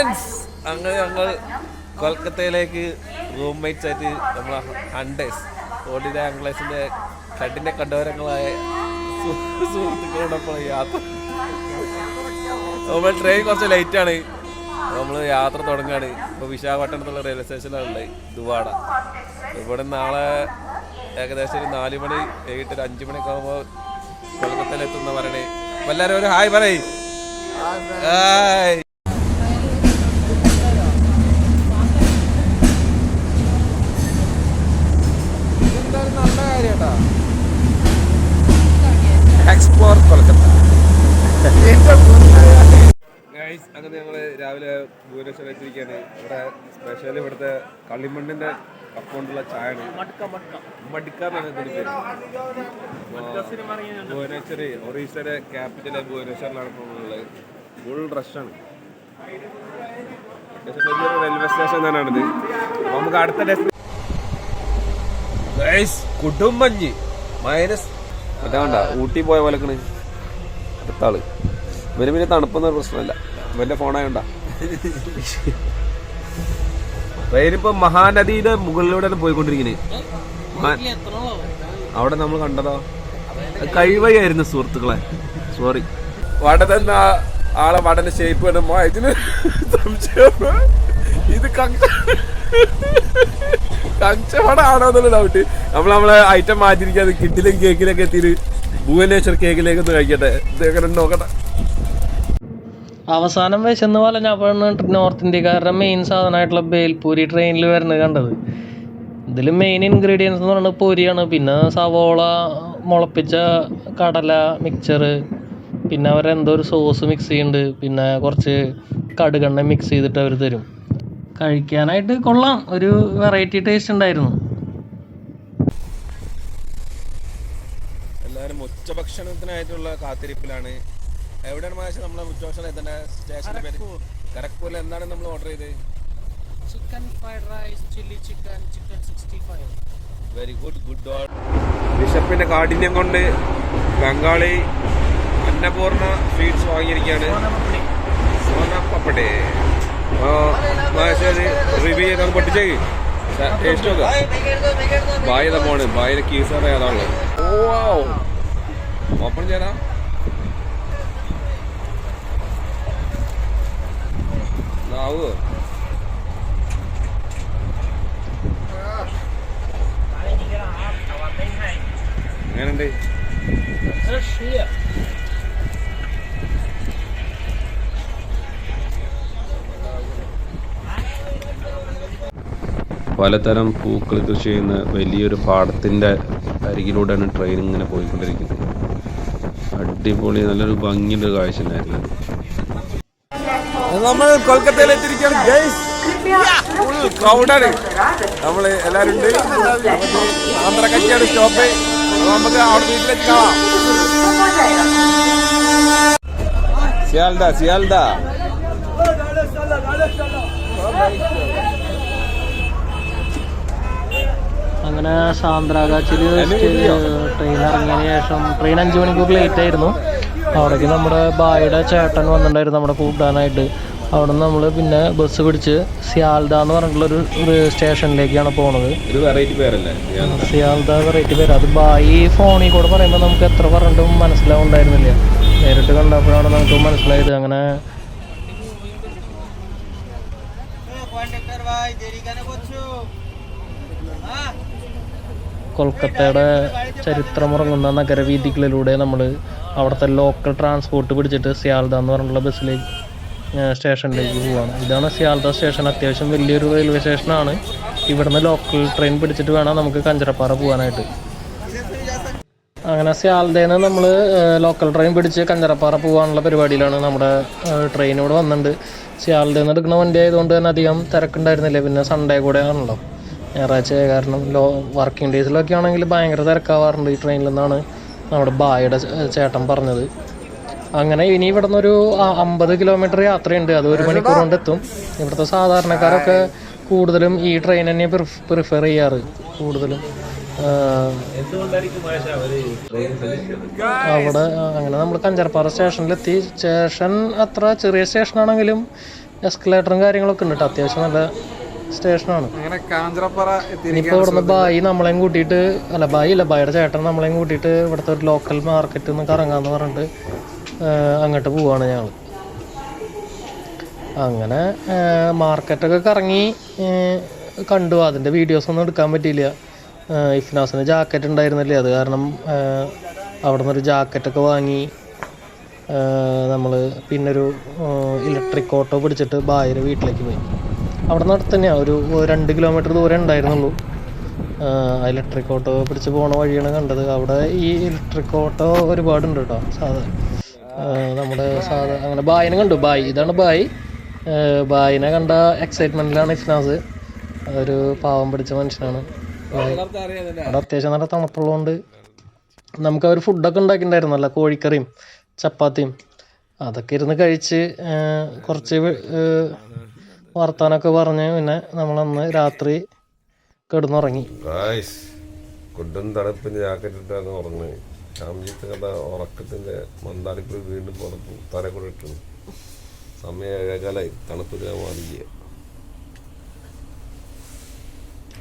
Friends അങ്ങനെ ഞങ്ങൾ കൊൽക്കത്തയിലേക്ക് roommates ആയിട്ട് നമ്മൾ ഹണ്ടേഴ്സ് ഓടിത ആംഗ്ലേഴ്സിന്റെ കണ്ടിന്റെ കണ്ടോരങ്ങളായ സുഹൃത്തുക്കളോടൊപ്പം യാത്ര. നമ്മൾ ട്രെയിൻ കുറച്ച് ലേറ്റ് ആണ്. നമ്മൾ യാത്ര തുടങ്ങുകയാണ് ഇപ്പോൾ വിശാഖപട്ടണത്തുള്ള റെയിൽവേ സ്റ്റേഷനിലാണുള്ളത് ദുവാട. ഇവിടെ നാളെ ഏകദേശം ഒരു നാല് മണി വൈകിട്ട് ഒരു അഞ്ച് മണിയൊക്കെ ആകുമ്പോൾ കൊൽക്കത്തയിൽ എത്തുന്ന പറയണേ എല്ലാവരും ഒരു ഹായ് പറയ്. ഹായ് നല്ല കാര്യട്ടാ എക്സ്പ്ലോർ കൊൽക്കത്ത ഗൈസ് അങ്ങനെ ഞങ്ങൾ രാവിലെ ഭുവനേശ്വർ എത്തിയിരിക്കുകയാണ് ഇവിടെ സ്പെഷ്യൽ ഇവിടുത്തെ കളിമണ്ണിന്റെ കപ്പുകൊണ്ടുള്ള ചായ മടിക്ക എന്നാണ് ഇതിന്റെ പേര് ഭുവനേശ്വർ ഒറീസയുടെ ക്യാപിറ്റൽ ഭുവനേശ്വറിലാണ് ഉള്ളത്. ഫുൾ റഷാണ് റെയിൽവേ സ്റ്റേഷൻ തന്നെയാണിത്. അപ്പോൾ നമുക്ക് അടുത്ത ഡെസ്റ്റിനേഷൻ കുടുംബഞ്ഞ് മൈനസ് മറ്റേ ഊട്ടി പോയ പോലെക്കണ് അടുത്താൾ. പിന്നെ ഇവന് പിന്നെ തണുപ്പൊന്നും പ്രശ്നമില്ല. ഇവന്റെ ഫോണായോണ്ടാ ട്രെയിനിപ്പോ മഹാനദിയുടെ മുകളിലൂടെയാണ് പോയിക്കൊണ്ടിരിക്കുന്നത് അവിടെ നമ്മൾ കണ്ടതോ. കഴിവയായിരുന്നു കഴിവഴിയായിരുന്നു സുഹൃത്തുക്കളെ. സോറി വടതെന്ന ആളെ വടന്റെ ഷേപ്പ് കണ്ടുമ്പോ ഇതിന് ഇത് കങ്ക ആണോ എന്നുള്ള ഡൗട്ട് നമ്മൾ നമ്മളെ ഐറ്റം മാറ്റിരിക്കാതെ കിഡിലും കേക്കിലൊക്കെ എത്തിയിട്ട് ഭുവനേശ്വർ കേക്കിലേക്ക് ഒന്ന് കഴിക്കട്ടെ. ഇതൊക്കെ നോക്കട്ടെ. അവസാനം വിശന്ന് വലഞ്ഞപ്പോഴാണ് നോർത്ത് ഇന്ത്യക്കാരുടെ മെയിൻ സാധനമായിട്ടുള്ള ബേൽപൂരി ട്രെയിനിൽ വരുന്നത് കണ്ടത്. ഇതിൽ മെയിൻ ഇൻഗ്രീഡിയൻസ് എന്ന് പറയുന്നത് പൂരിയാണ്. പിന്നെ സവോള മുളപ്പിച്ച കടല മിക്സർ പിന്നെ അവരെന്തോ ഒരു സോസ് മിക്സ് ചെയ്യുന്നുണ്ട് പിന്നെ കുറച്ച് കടുകെണ്ണ മിക്സ് ചെയ്തിട്ട് അവർ തരും. കഴിക്കാനായിട്ട് കൊള്ളാം. ഒരു വെറൈറ്റി ടേസ്റ്റ് ഉണ്ടായിരുന്നു. എല്ലാവരും ഉച്ചഭക്ഷണത്തിനായിട്ടുള്ള കാത്തിരിപ്പിലാണ് എവിടെയാണ് മാഷ് നമ്മളെ ഉച്ചഭക്ഷണം എത്തേണ്ട സ്റ്റേഷന്റെ പേര്? കരക്പൂരിൽ എന്താണ് നമ്മൾ ഓർഡർ ചെയ്തത്? Chicken fried rice chilli chicken chicken sixty five very good good all ബിഷപ്പിന്റെ കാഠിന്യം കൊണ്ട് ബംഗാളി അന്നപൂർണ സ്വീറ്റ്സ് വാങ്ങിയിരിക്കുകയാണ്. സോന പപ്പടേ റിവ്യൂ ചെയ്ത് നമുക്ക് പൊട്ടിച്ചേ. ടേസ്റ്റ് നോക്കാം. ബായ് പോണ് ബായുടെ കീസർ ഏതാണുള്ളത് ഓ ഓപ്പൺ ചെയ്താ ആവോ എങ്ങനെയുണ്ട് പലതരം പൂക്കൾ കൃഷി ചെയ്യുന്ന വലിയൊരു പാടത്തിന്റെ അരികിലൂടെയാണ് ട്രെയിൻ ഇങ്ങനെ പോയിക്കൊണ്ടിരിക്കുന്നത്. അടിപൊളി നല്ലൊരു ഭംഗിയുള്ള കാഴ്ച ഉണ്ടായിരുന്നു നമ്മൾ കൊൽക്കത്തയിൽ എത്തിയിരിക്കുകയാണ് ക്രൗഡാണ് നമ്മൾ എല്ലാവരും ഉണ്ട്. ആന്ധ്രക്കച്ചിയാണ് സ്റ്റോപ്പ് നമുക്ക് അവിടെ വീട്ടിലേക്ക് കാണാം. സിയാൽഡ സിയാൽഡ. അങ്ങനെ സാന്ദ്രാകാച്ചിൽ ട്രെയിൻ ഇറങ്ങിയതിന് ശേഷം ട്രെയിൻ അഞ്ചു മണിക്കൂർ ലേറ്റ് ആയിരുന്നു. അവിടേക്ക് നമ്മുടെ ബായുടെ ചേട്ടൻ വന്നിട്ടുണ്ടായിരുന്നു നമ്മുടെ കൂട്ടാനായിട്ട്. അവിടെ നിന്ന് നമ്മൾ പിന്നെ ബസ് പിടിച്ച് സിയാൽദ എന്ന് പറഞ്ഞിട്ടുള്ളൊരു ഒരു സ്റ്റേഷനിലേക്കാണ് പോണത്. സിയാൽദ. വെറൈറ്റി പേര്. അത് ബായി ഫോണിൽ കൂടെ പറയുമ്പോൾ നമുക്ക് എത്ര പറഞ്ഞിട്ടും മനസ്സിലാവുണ്ടായിരുന്നില്ല നേരിട്ട് കണ്ടപ്പോഴാണ് നമുക്ക് മനസ്സിലായത്. അങ്ങനെ കൊൽക്കത്തയുടെ ചരിത്രമുറങ്ങുന്ന നഗരവീഥികളിലൂടെ നമ്മൾ അവിടുത്തെ ലോക്കൽ ട്രാൻസ്പോർട്ട് പിടിച്ചിട്ട് സിയാൽദ എന്ന് പറഞ്ഞിട്ടുള്ള ബസ്സിലേക്ക് സ്റ്റേഷനിലേക്ക് പോവാണ്. ഇതാണ് സിയാൽദ സ്റ്റേഷൻ അത്യാവശ്യം വലിയൊരു റെയിൽവേ സ്റ്റേഷനാണ് ഇവിടുന്ന് ലോക്കൽ ട്രെയിൻ പിടിച്ചിട്ട് വേണം നമുക്ക് കഞ്ചറപ്പാറ പോകാനായിട്ട് അങ്ങനെ സിയാൽദയിൽ നിന്ന് നമ്മൾ ലോക്കൽ ട്രെയിൻ പിടിച്ച് കഞ്ചറപ്പാറ പോകാനുള്ള പരിപാടിയിലാണ് നമ്മുടെ ട്രെയിൻ ഇവിടെ വന്നിട്ടുണ്ട് സിയാൽദയിൽ നിന്ന് എടുക്കുന്ന വണ്ടി ആയതുകൊണ്ട് തന്നെ അധികം തിരക്കുണ്ടായിരുന്നില്ല. പിന്നെ സൺഡേ കൂടെ ആണല്ലോ ഞായറാഴ്ച കാരണം ലോ വർക്കിംഗ് ഡേയ്സിലൊക്കെ ആണെങ്കിൽ ഭയങ്കര തിരക്കാവാറുണ്ട് ഈ ട്രെയിനിലെന്നാണ് നമ്മുടെ ബായുടെ ചേട്ടൻ പറഞ്ഞത്. അങ്ങനെ ഇനി ഇവിടെ നിന്നൊരു അമ്പത് കിലോമീറ്റർ യാത്രയുണ്ട്. അത് ഒരു മണിക്കൂർ കൊണ്ട് എത്തും. ഇവിടുത്തെ സാധാരണക്കാരൊക്കെ കൂടുതലും ഈ ട്രെയിൻ തന്നെ പ്രിഫർ ചെയ്യാറ്. കൂടുതലും അവിടെ അങ്ങനെ നമ്മൾ കഞ്ചർപ്പാറ സ്റ്റേഷനിലെത്തി. സ്റ്റേഷൻ അത്ര ചെറിയ സ്റ്റേഷനാണെങ്കിലും എസ്കലേറ്ററും കാര്യങ്ങളൊക്കെ ഉണ്ട് കേട്ടോ അത്യാവശ്യം നല്ല സ്റ്റേഷനാണ്. ഇനിയിപ്പോൾ ഇവിടുന്ന് ബായി നമ്മളെയും കൂട്ടിയിട്ട് അല്ല ബായി അല്ല ബായിയുടെ ചേട്ടൻ നമ്മളെയും കൂട്ടിയിട്ട് ഇവിടുത്തെ ഒരു ലോക്കൽ മാർക്കറ്റിൽ നിന്ന് കറങ്ങാന്ന് പറഞ്ഞിട്ട് അങ്ങോട്ട് പോവാണ് ഞങ്ങൾ അങ്ങനെ മാർക്കറ്റൊക്കെ കറങ്ങി കണ്ടു. അതിന്റെ വീഡിയോസ് ഒന്നും എടുക്കാൻ പറ്റിയില്ല. ഇഫ്നാസിന് ജാക്കറ്റ് ഉണ്ടായിരുന്നില്ലേ? അത് കാരണം അവിടെ നിന്നൊരു ജാക്കറ്റൊക്കെ വാങ്ങി നമ്മൾ പിന്നൊരു ഇലക്ട്രിക് ഓട്ടോ പിടിച്ചിട്ട് ബായിയുടെ വീട്ടിലേക്ക് പോയി. അവിടെ നിന്ന് അടുത്ത് തന്നെയാണ് ഒരു രണ്ട് കിലോമീറ്റർ ദൂരം ഉണ്ടായിരുന്നുള്ളൂ. ഇലക്ട്രിക് ഓട്ടോ പിടിച്ച് പോണ വഴിയാണ് കണ്ടത്. അവിടെ ഈ ഇലക്ട്രിക് ഓട്ടോ ഒരുപാടുണ്ട് കേട്ടോ സാധാ നമ്മുടെ സാധാ അങ്ങനെ ബായിനെ കണ്ടു. ബായി ഇതാണ് ബായി. ബായിനെ കണ്ട എക്സൈറ്റ്മെന്റിലാണ് ഇഫ്നാസ്. ഒരു പാവം പിടിച്ച മനുഷ്യനാണ്. അവിടെ അത്യാവശ്യം നല്ല തണുപ്പുള്ളതുകൊണ്ട് നമുക്ക് അവർ ഫുഡൊക്കെ ഉണ്ടാക്കിയിട്ടുണ്ടായിരുന്നു. നല്ല കോഴിക്കറിയും ചപ്പാത്തിയും അതൊക്കെ ഇരുന്ന് കഴിച്ച് കുറച്ച് വർത്താനൊക്കെ പറഞ്ഞ് പിന്നെ നമ്മളന്ന് രാത്രി കിടന്നുറങ്ങി. കൊടും തണുപ്പിന് ജാക്കറ്റ് ഇട്ടാന്ന് ഉറങ്ങുന്നത് ശ്യാംജിത്ത് കണ്ട ഉറക്കത്തിന്റെ മന്ദാലിക്കുറി വീണ്ടും പുറത്തു തല കൂടെ ഇട്ടു. സമയം ഏഴേകാലായി. തണുപ്പ് ഞാൻ മാറിയ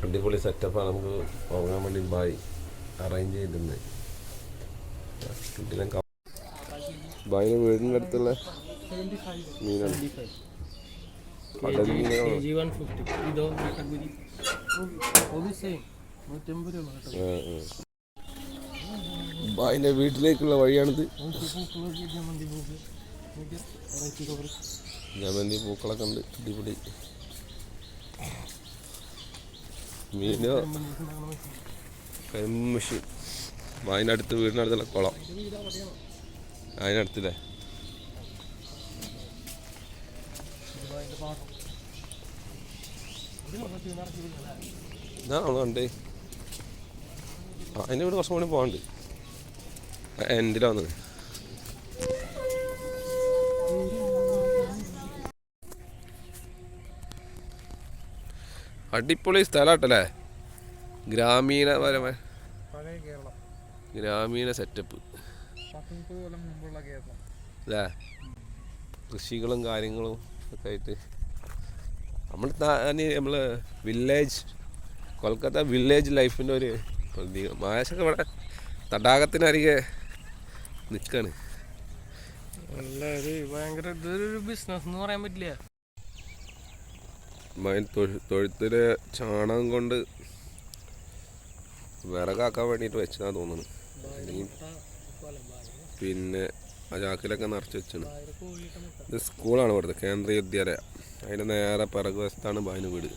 അടിപൊളി സെറ്റപ്പാണ് നമുക്ക് ഉറങ്ങാൻ വേണ്ടി ബായ് അറേഞ്ച് ചെയ്തിരുന്നത് കിട്ടില്ല ബായിന് വീടിന്റെ അടുത്തുള്ള മീനാണ്. ബായിന്റെ വീട്ടിലേക്കുള്ള വഴിയാണിത്. ജമന്തി പൂക്കളൊക്കെ ഉണ്ട് അടിപൊളി. മീനോ? കരിമ്പ് അതിനടുത്ത് വീടിനടുത്തുള്ള കുളം. അതിനടുത്തില്ലേ? ഇതാണ് അവിടെ കണ്ടേ ആ അതിന്റെ വീട് കുറച്ചും കൂടി പോകാണ്ട് എൻഡിലാണ് വന്നത് അടിപൊളി സ്ഥലമാട്ടല്ലേ ഗ്രാമീണപരമായ ഗ്രാമീണ സെറ്റപ്പ് അല്ലേ? കൃഷികളും കാര്യങ്ങളും ഒക്കെ ആയിട്ട് നമ്മൾ നമ്മൾ വില്ലേജ് കൊൽക്കത്ത വില്ലേജ് ലൈഫിന്റെ ഒരു പ്രതീകം. മാഷൊക്കെ ഇവിടെ തടാകത്തിനരികെ നിൽക്കാണ് ഭയങ്കര ഇതൊരു ബിസിനസ് എന്ന് പറയാൻ പറ്റില്ല. മയിൽ തൊഴു തൊഴുത്തിൽ ചാണകം കൊണ്ട് വിറകാക്കാൻ വേണ്ടിയിട്ട് വെച്ചതാ തോന്നുന്നു. പിന്നെ ആ ചാക്കിലൊക്കെ നിറച്ച് വെച്ചാണ്. ഇത് സ്കൂളാണ് ഇവിടുത്തെ കേന്ദ്രീയ വിദ്യാലയ. അതിന്റെ നേരെ പിറകു വശത്താണ് ബായിന് വീട്.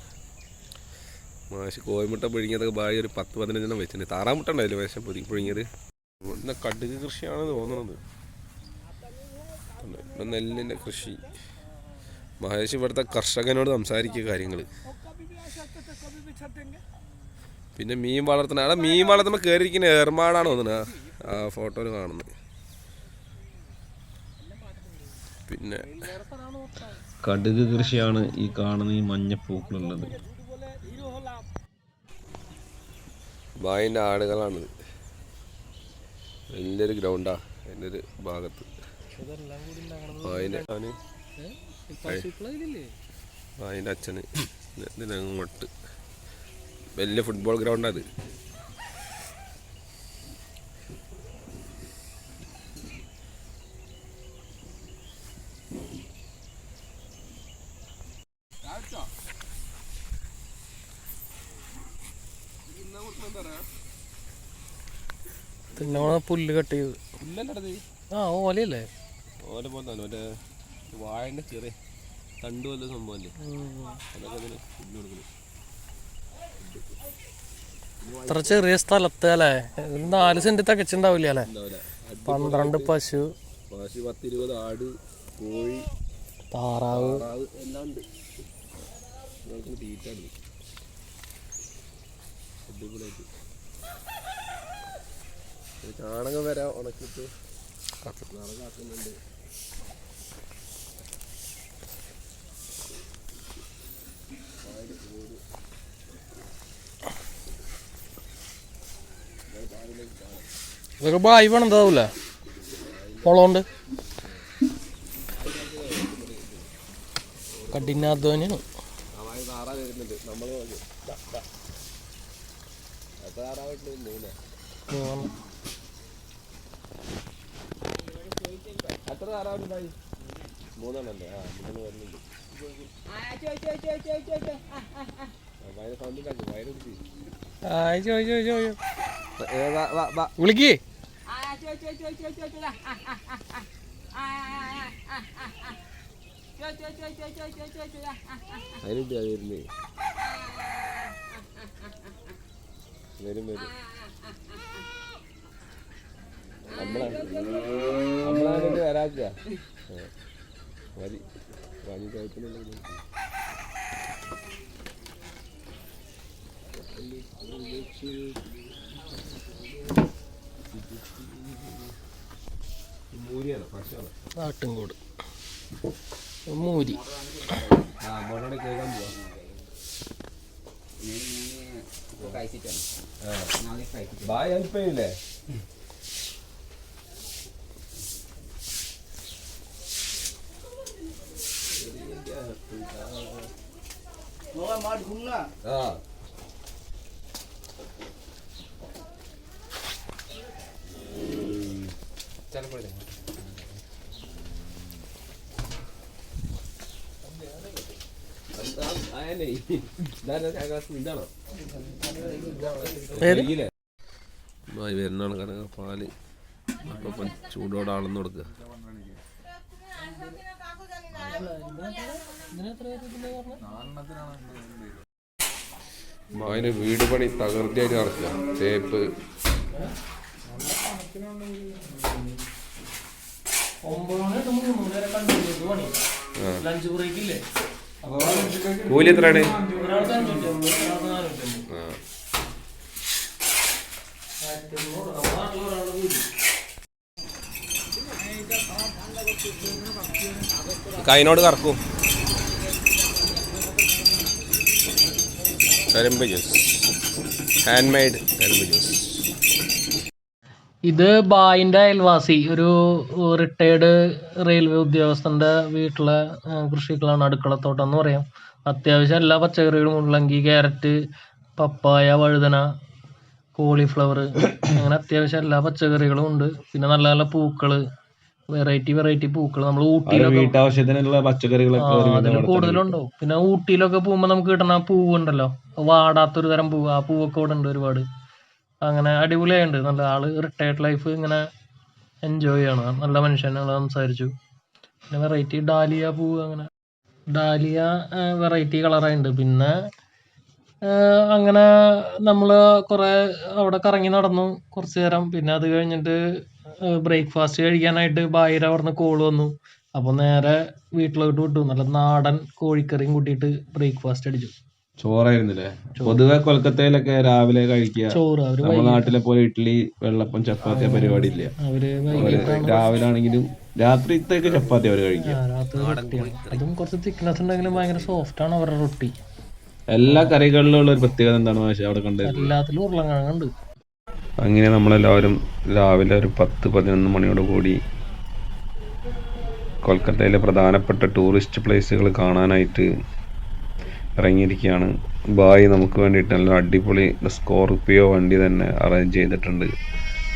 മാഷി കോഴിമുട്ട പുഴുങ്ങിയതൊക്കെ ബായി ഒരു പത്ത് പതിനഞ്ചെണ്ണം വെച്ചിട്ടുണ്ട് താറാമുട്ട ഉണ്ടായില്ലേ വേഷം പുതിയ പുഴുങ്ങിയത്? ഇവിടെ കടുക് കൃഷിയാണ് തോന്നുന്നത് ഇവിടെ നെല്ലിന്റെ കൃഷി. മഹേഷ് ഇവിടുത്തെ കർഷകനോട് സംസാരിക്കുക കാര്യങ്ങൾ പിന്നെ മീൻ വളർത്തുന്ന അവിടെ മീൻ വളർത്തുമ്പോൾ കയറിയിരിക്കുന്ന ഏർമാടാണ് തോന്നുന്നത് ആ ഫോട്ടോയിൽ കാണുന്നത്. പിന്നെ കടുക് കൃഷിയാണ് ഈ കാണുന്ന ഈ മഞ്ഞപ്പൂക്കളുള്ളത്. ബായിന്റെ ആടുകളാണ്. വലിയൊരു ഗ്രൗണ്ടാ എന്റെ ഒരു ഭാഗത്ത്. ബായിന്റെ അച്ഛന്. ഇതിനങ്ങോട്ട്. വലിയ ഫുട്ബോൾ ഗ്രൗണ്ടാ അത് പിന്നെ പുല്ല് കട്ട് ചെയ്ത്. ആ ഓലയല്ലേ? ഓല പോലെ വാഴന്റെ മറ്റേ ചെറിയ തണ്ട് പോലെ സംഭവമല്ലേ അതൊക്കെ അതിന് ഫുഡ് കൊടുക്കുന്നു ഇത്ര ചെറിയ സ്ഥലത്ത് അല്ലേ? ഒരു നാല് സെന്റ് തികച്ചുണ്ടാവില്ല അല്ലേ? പന്ത്രണ്ട് പശു. പശു പത്തിരുപത് ആട് കോഴി താറാവ്. എല്ലാം ഉണ്ട്. ഇവർക്ക് തീറ്റ അടിപൊളിയായിട്ട്. ഒരു ചാണകം വരെ ഉണക്കിയിട്ട് നിറകാക്കുന്നുണ്ട് ഇതൊക്കെ ബായി പണിതാവൂലേ മുളകൊണ്ട്. കഠിനാധ്വാനിയാണ്. മൂന്ന്. താറാവുണ്ടായി മൂന്നെണ്ണല്ലേ ആ മൂന്ന് വരുന്നുണ്ട് വയറ് സൗണ്ട് ഉണ്ടാക്കും വയറ് പിടിച്ച് ആയി ചോയ് ചോയ് ചോയ് ഏ, വാ, വാ, വാ. വിളിക്കേ അതിലുണ്ട് അത് വരുന്നത് വരും വരും നമ്മളെ വരാക്ക മതി വാങ്ങി പക്ഷേ നാട്ടുംകൂട് മൂരി. ആ മോനോട് കേൾക്കാൻ പോവാ. ബായ് ഹെൽപ്പ് ചെയ്യില്ലേ ആ. വരുന്നാണ് കനക പാൽ. അപ്പം ചൂടോടെ അളന്ന് കൊടുക്കുക മായിന് വീട് പണി തകർച്ചയായിട്ട് നടക്കുക. തേപ്പ്. കൂലി എത്രയാണ്? കൈനോട് അഞ്ഞൂറ്റി അമ്പത് ഒരാൾക്ക് നാനൂറ്റി അമ്പത് ആ ആയിരത്തി എണ്ണൂറ് നമ്മുടെ നാട്ടിൽ ഒരാളുടെ കൂലി കൈനോട് കറക്കും കരിമ്പ് ജ്യൂസ്. ഹാൻഡ് മെയ്ഡ് കരിമ്പ് ജ്യൂസ്. ഇത് ബായിന്റെ അയൽവാസി ഒരു റിട്ടയർഡ് റെയിൽവേ ഉദ്യോഗസ്ഥന്റെ വീട്ടിലെ കൃഷികളാണ് അടുക്കളത്തോട്ടം എന്ന് പറയാം. അത്യാവശ്യം എല്ലാ പച്ചക്കറികളും ഉള്ളെങ്കിൽ ക്യാരറ്റ് പപ്പായ വഴുതന കോളിഫ്ലവർ അങ്ങനെ അത്യാവശ്യം എല്ലാ പച്ചക്കറികളും ഉണ്ട്. പിന്നെ നല്ല നല്ല പൂക്കൾ വെറൈറ്റി വെറൈറ്റി പൂക്കൾ നമ്മൾ ഊട്ടിയിലൊക്കെ വീട്ടാവശ്യത്തിനുള്ള പച്ചക്കറികളൊക്കെ കൂടുതലുണ്ടാവും പിന്നെ ഊട്ടിയിലൊക്കെ പോകുമ്പോ നമുക്ക് കിട്ടുന്ന പൂവുണ്ടല്ലോ. വാടാത്തൊരു തരം പൂവ്. ആ പൂവൊക്കെ ഇവിടെ ഉണ്ട് ഒരുപാട്. അങ്ങനെ അടിപൊളിയായിട്ടുണ്ട് നല്ല ആൾ റിട്ടയർഡ് ലൈഫ് ഇങ്ങനെ എൻജോയ് ചെയ്യണം. നല്ല മനുഷ്യൻ ഞങ്ങൾ സംസാരിച്ചു. പിന്നെ വെറൈറ്റി ഡാലിയ പൂവ് അങ്ങനെ. ഡാലിയ വെറൈറ്റി കളറായിട്ടുണ്ട് പിന്നെ അങ്ങനെ നമ്മൾ കുറേ അവിടെ കറങ്ങി നടന്നു കുറച്ച് നേരം. പിന്നെ അത് കഴിഞ്ഞിട്ട് ബ്രേക്ക്ഫാസ്റ്റ് കഴിക്കാനായിട്ട് ബായിര അവിടുന്ന് കോൾ വന്നു. അപ്പോൾ നേരെ വീട്ടിലോട്ട് വിട്ടു. നല്ല നാടൻ കോഴിക്കറിയും കൂട്ടിയിട്ട് ബ്രേക്ക്ഫാസ്റ്റ് അടിച്ചു. ചോറായിരുന്നില്ലേ? പൊതുവെ കൊൽക്കത്തയിലൊക്കെ രാവിലെ കഴിക്കുക. ചോറ്. അവർ നമ്മുടെ നാട്ടിലെ പോലെ ഇഡ്ഡലി വെള്ളപ്പം ചപ്പാത്തി പരിപാടി ഇല്ല. രാവിലെ ആണെങ്കിലും രാത്രിത്തേക്ക് ചപ്പാത്തി അവർ കഴിക്കുക. അതും കുറച്ച് തിക്നെസ് ഉണ്ടെങ്കിലും ഭയങ്കര സോഫ്റ്റ് ആണ് അവരുടെ റൊട്ടി. എല്ലാ കറികളിലും ഉള്ള ഒരു പ്രത്യേകത എന്താണ് അവിടെ കണ്ടത്? എല്ലാത്തിലും ഉരുളക്കിഴങ്ങുണ്ട് അങ്ങനെ നമ്മളെല്ലാവരും രാവിലെ ഒരു പത്ത് പതിനൊന്ന് മണിയോട് കൂടി കൊൽക്കത്തയിലെ പ്രധാനപ്പെട്ട ടൂറിസ്റ്റ് പ്ലേസുകൾ കാണാനായിട്ട് ഇറങ്ങിയിരിക്കുകയാണ്. ബായി നമുക്ക് വേണ്ടിയിട്ട് നല്ല അടിപൊളി സ്കോർപിയോ വണ്ടി തന്നെ അറേഞ്ച് ചെയ്തിട്ടുണ്ട്.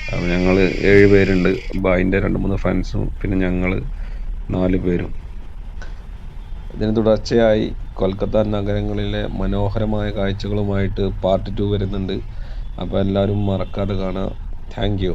അപ്പോൾ ഞങ്ങൾ ഏഴ് പേരുണ്ട്. ബായിന്റെ രണ്ട് മൂന്ന് ഫ്രണ്ട്സും പിന്നെ ഞങ്ങൾ നാല് പേരും. ഇതിന് തുടർച്ചയായി കൊൽക്കത്ത നഗരങ്ങളിലെ മനോഹരമായ കാഴ്ചകളുമായിട്ട് പാർട്ട് ടു വരുന്നുണ്ട്. അപ്പോൾ എല്ലാവരും മറക്കാതെ കാണുക. Thank you